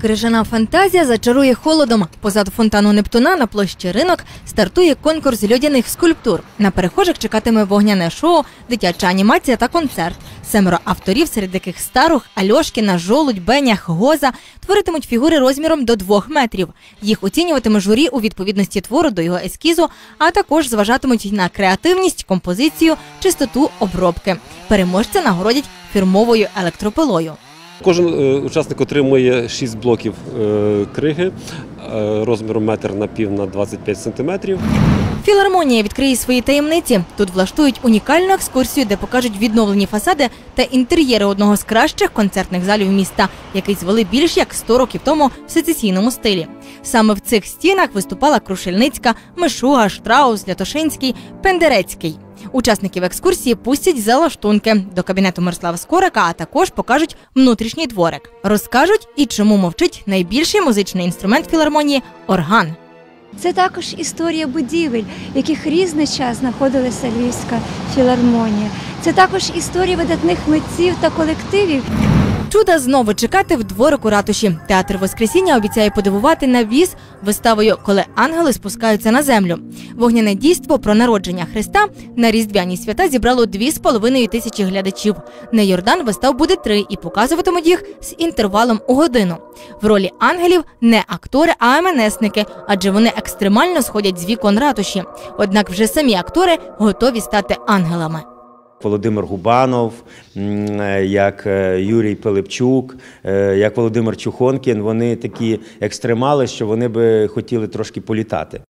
Крижана фантазія зачарує холодом. Позаду фонтану Нептуна на площі ринок стартує конкурс льодяних скульптур. На перехожих чекатиме вогняне шоу, дитяча анімація та концерт. Семеро авторів, серед яких Старух, Альошкіна, Жолудь, Бенях, Гоза творитимуть фігури розміром до двох метрів. Їх оцінюватиме журі у відповідності твору до його ескізу, а також зважатимуть на креативність, композицію, чистоту обробки. Переможця нагородять фірмовою електропилою. Кожен е, учасник отримує 6 блоків е, криги е, розміром метр на пів на 25 сантиметрів. Філармонія відкриє свої таємниці. Тут влаштують унікальну екскурсію, де покажуть відновлені фасади та інтер'єри одного з кращих концертних залів міста, який звели більш як 100 років тому в сецесійному стилі. Саме в цих стінах виступала Крушельницька, Мишуга, Штраус, Лятошинський, Пендерецький. Учасників екскурсії пустять за лаштунки до кабінету Мирослава Скорика, а також покажуть внутрішній дворик. Розкажуть і чому мовчить найбільший музичний інструмент філармонії орган. Це також історія будівель, в яких різний час знаходилася Львівська філармонія. Це також історія видатних митців та колективів, Чуда знову чекати в дворику ратуші. Театр Воскресіння обіцяє подивувати на віз виставою, коли ангели спускаються на землю. Вогняне дійство про народження Христа на різдвяні свята зібрало 2,5 тисячі глядачів. На Йордан вистав буде три і показуватимуть їх з інтервалом у годину. В ролі ангелів не актори, а МНСники, адже вони екстремально сходять з вікон ратуші. Однак вже самі актори готові стати ангелами. Володимир Губанов, е, як е, Юрій Пилипчук, е, як Володимир Чухонкін. Вони такі екстремали, що вони би хотіли трошки політати.